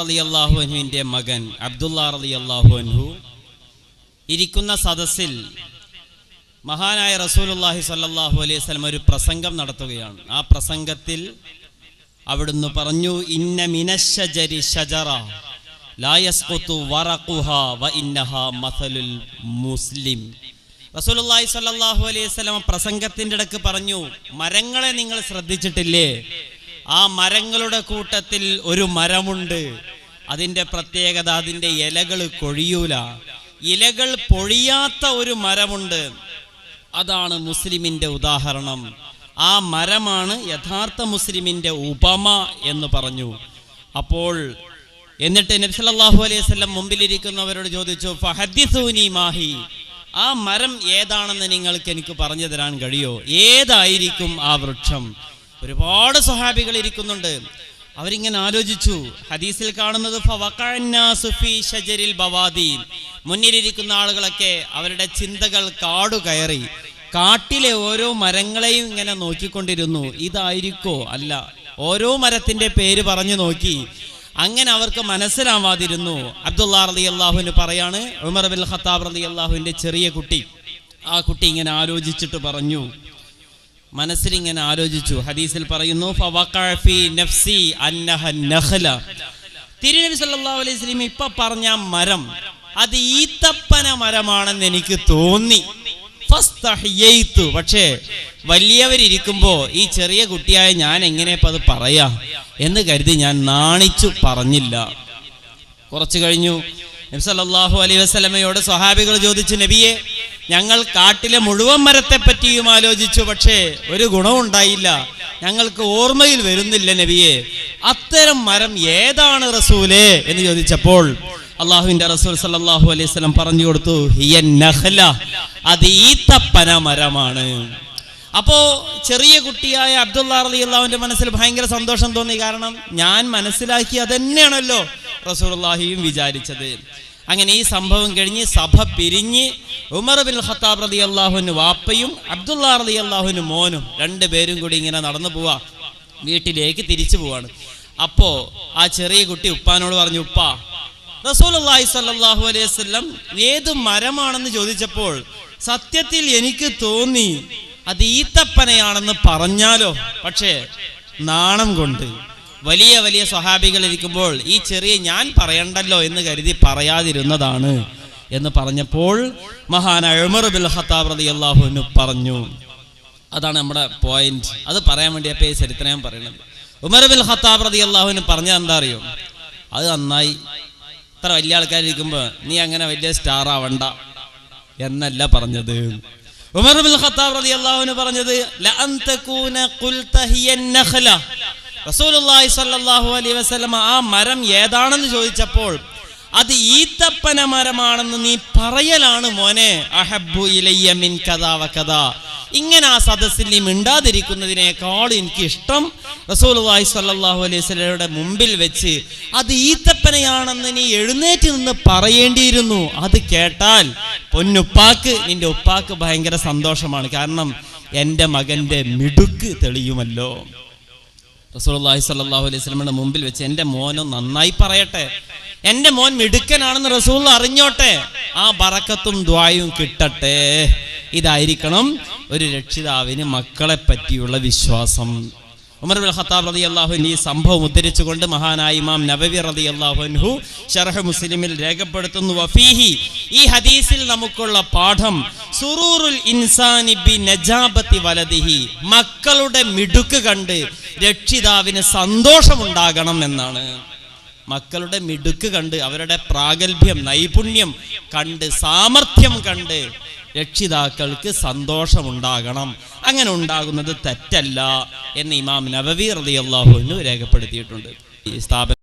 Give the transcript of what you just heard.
റലി മകൻ അബ്ദുള്ള റലി അള്ളാഹുഅൻഹു ഇരിക്കുന്ന സദസ്സിൽ മഹാനായ റസൂലുല്ലാഹി സല്ലാഹു അലൈഹി സ്വലം ഒരു പ്രസംഗം നടത്തുകയാണ്. ആ പ്രസംഗത്തിൽ അവിടുന്ന് പറഞ്ഞു ഇന്ന മിനശരി ഷജറ വ മസലുൽ മുസ്ലിം. റസൂലുള്ളാഹി സ്വല്ലല്ലാഹു അലൈഹി വസല്ലം പ്രസംഗത്തിന്റെ ഇടയ്ക്ക് പറഞ്ഞു മരങ്ങളെ നിങ്ങൾ ശ്രദ്ധിച്ചിട്ടില്ലേ? ആ മരങ്ങളുടെ കൂട്ടത്തിൽ ഒരു മരമുണ്ട്. അതിന്റെ പ്രത്യേകത അതിന്റെ ഇലകൾ കൊഴിയൂല. ഇലകൾ പൊഴിയാത്ത ഒരു മരമുണ്ട്. അതാണ് മുസ്ലിമിന്റെ ഉദാഹരണം. ആ മരമാണ് യഥാർത്ഥ മുസ്ലിമിന്റെ ഉപമ എന്ന് പറഞ്ഞു. അപ്പോൾ എന്നിട്ട് നബ്സല്ലാഹു അലൈഹി വസല്ലം മുമ്പിലിരിക്കുന്നവരോട് ചോദിച്ചു ഫഹദ്ദിസൂനി മാഹി. ആ മരം ഏതാണെന്ന് നിങ്ങൾക്ക് എനിക്ക് പറഞ്ഞു തരാൻ കഴിയോ? ഏതായിരിക്കും ആ വൃക്ഷം? ഒരുപാട് സ്വഹാബികൾ ഇരിക്കുന്നുണ്ട്. അവരിങ്ങനെ ആലോചിച്ചു ഹദീസിൽ കാണുന്നത്. മുന്നിലിരിക്കുന്ന ആളുകളൊക്കെ അവരുടെ ചിന്തകൾ കാടു കയറി കാട്ടിലെ ഓരോ മരങ്ങളെയും ഇങ്ങനെ നോക്കിക്കൊണ്ടിരുന്നു. ഇതായിരിക്കോ? അല്ല ഓരോ മരത്തിന്റെ പേര് പറഞ്ഞു നോക്കി. അങ്ങനെ അവർക്ക് മനസ്സിലാവാതിരുന്നു. അബ്ദുള്ള റലി അള്ളാഹുവിന് പറയാണ് ഉമർ ബിൽ ഖത്താബ് റലി അള്ളാഹുവിന്റെ ചെറിയ കുട്ടി. ആ കുട്ടി ഇങ്ങനെ ആലോചിച്ചിട്ട് പറഞ്ഞു മനസ്സിലിങ്ങനെ ആലോചിച്ചു. ഹദീസിൽ പറയുന്നു തിരുനബി സല്ലാ അലൈഹി ഇപ്പൊ പറഞ്ഞ മരം അത് ഈത്തപ്പന മരമാണെന്ന് എനിക്ക് തോന്നി. പക്ഷേ വലിയവരിയ്ക്കുമ്പോ ഈ ചെറിയ കുട്ടിയായ ഞാൻ എങ്ങനെ ഇപ്പൊ അത് പറയാ എന്ന് കരുതി ഞാൻ നാണിച്ചു പറഞ്ഞില്ല. കുറച്ചു കഴിഞ്ഞു. നബി സല്ലല്ലാഹു അലൈഹി വസല്ലമയോട് സ്വഹാബികൾ ചോദിച്ചു നബിയെ ഞങ്ങൾ കാട്ടിലെ മുഴുവൻ മരത്തെ പറ്റിയും ആലോചിച്ചു പക്ഷേ ഒരു ഗുണവും ഉണ്ടായില്ല. ഞങ്ങൾക്ക് ഓർമ്മയിൽ വരുന്നില്ല നബിയെ. അത്തരം മരം ഏതാണ് റസൂലേ എന്ന് ചോദിച്ചപ്പോൾ അള്ളാഹുവിന്റെ റസൂൽ സല്ലാഹു അലൈഹി വസല്ലം പറഞ്ഞു കൊടുത്തു ഹിയ നഖ്ല അത് ഈത്തപ്പന മരമാണ്. അപ്പോ ചെറിയ കുട്ടിയായ അബ്ദുള്ള അലി അള്ളാഹുവിന്റെ മനസ്സിൽ ഭയങ്കര സന്തോഷം തോന്നി. കാരണം ഞാൻ മനസ്സിലാക്കി അതന്നെയാണല്ലോ റസൂൽ അള്ളാഹിയും വിചാരിച്ചത്. അങ്ങനെ ഈ സംഭവം കഴിഞ്ഞ് സഭ പിരിഞ്ഞ് ഉമർ ബിൻ ഖത്താബ് റതി അള്ളാഹുവിന് വാപ്പയും അബ്ദുള്ള റതി അള്ളാഹുവിന് മോനും രണ്ടുപേരും കൂടി ഇങ്ങനെ നടന്നു പോവാ വീട്ടിലേക്ക് തിരിച്ചു പോവാണ്. അപ്പോ ആ ചെറിയ കുട്ടി ഉപ്പാനോട് പറഞ്ഞു ഉപ്പ റസൂലുള്ളാഹി സ്വല്ലല്ലാഹു അലൈഹി വസല്ലം ഏത് മരമാണെന്ന് ചോദിച്ചപ്പോൾ സത്യത്തിൽ എനിക്ക് തോന്നി അത് ഈത്തപ്പനയാണെന്ന് പറഞ്ഞാലോ? പക്ഷേ നാണം കൊണ്ട്. വലിയ വലിയ സ്വഹാബികൾ ഇരിക്കുമ്പോൾ ഈ ചെറിയ ഞാൻ പറയണ്ടല്ലോ എന്ന് കരുതി പറയാതിരുന്നതാണ് എന്ന് പറഞ്ഞപ്പോൾ മഹാനായ ഉമർ ബിൽ ഖത്താബ് റതി അൻഹു പറഞ്ഞു. അതാണ് നമ്മുടെ പോയിന്റ് അത് പറയാൻ വേണ്ടി അപ്പൊ ഈ ചരിത്രം ഞാൻ പറയുന്നത് ഉമർ ബിൽ ഖത്താബ് റതി അള്ളാഹുവിന് പറഞ്ഞത് എന്താ അറിയോ? അത് നന്നായി. ഇത്ര വലിയ ആൾക്കാരിരിക്കുമ്പോൾ നീ അങ്ങനെ വലിയ സ്റ്റാർ ആവണ്ട എന്നല്ല പറഞ്ഞത്. ഉമർ ബിൽ ഖത്താബ് റതി അള്ളാഹുവിന് പറഞ്ഞത് റസൂലുള്ളാഹി സ്വല്ലല്ലാഹു അലൈഹി വസല്ലം ആ മരം ഏതാണെന്ന് ചോദിച്ചപ്പോൾ അത് ഈത്തപ്പന മരമാണെന്ന് നീ പറയലാണ് മോനെ. അഹബ്ബു ഇലയ്യ മിൻ കദാ വ കഥാ ഇങ്ങനെ ആ സദസ്സിൽ നീ മിണ്ടാതിരിക്കുന്നതിനേക്കാൾ എനിക്ക് ഇഷ്ടം റസൂലുള്ളാഹി സ്വല്ലല്ലാഹു അലൈഹി വസല്ലമയുടെ മുമ്പിൽ വെച്ച് അത് ഈത്തപ്പനയാണെന്ന് നീ എഴുന്നേറ്റ് നിന്ന് പറയേണ്ടിയിരുന്നു. അത് കേട്ടാൽ പൊന്നുപ്പാക്ക് നിന്റെ ഉപ്പാക്ക് ഭയങ്കര സന്തോഷമാണ്. കാരണം എന്റെ മകന്റെ മിടുക്ക് തെളിയുമല്ലോ. റസൂലുള്ളാഹി സ്വല്ലല്ലാഹു അലൈഹി വസല്ലമയുടെ മുമ്പിൽ വെച്ച് എന്റെ മോനും നന്നായി പറയട്ടെ. എന്റെ മോൻ മിടുക്കനാണെന്ന് റസൂൽ അറിഞ്ഞോട്ടെ. ആ ബറക്കത്തും ദ്വായും കിട്ടട്ടെ. ഇതായിരിക്കണം ഒരു രക്ഷിതാവിന് മക്കളെ പറ്റിയുള്ള വിശ്വാസം. ഉമർ ബിൻ ഖത്താബ് റതി അൻഹു ഈ സംഭവം ഉദ്ധരിച്ചുകൊണ്ട് മഹാനായ ഇമാം നബവി റതി അള്ളാഹുൻഹു ഷർഹ് മുസ്ലിമിൽ രേഖപ്പെടുത്തുന്നു. വഫീഹി ഈ ഹദീസിൽ നമുക്കുള്ള പാഠം സുറൂറുൽ ഇൻസാനി ബി നജാബത്തി വലതിഹി മക്കളുടെ മിടുക്ക് കണ്ട് രക്ഷിതാവിന് സന്തോഷമുണ്ടാകണം എന്നാണ്. മക്കളുടെ മിടുക്ക് കണ്ട് അവരുടെ പ്രാഗൽഭ്യം നൈപുണ്യം കണ്ട് സാമർഥ്യം കണ്ട് രക്ഷിതാക്കൾക്ക് സന്തോഷമുണ്ടാകണം. അങ്ങനെ ഉണ്ടാകുന്നത് തെറ്റല്ല എന്ന് ഇമാം നബവി അൻഹു രേഖപ്പെടുത്തിയിട്ടുണ്ട്. ഈ സ്ഥാപനം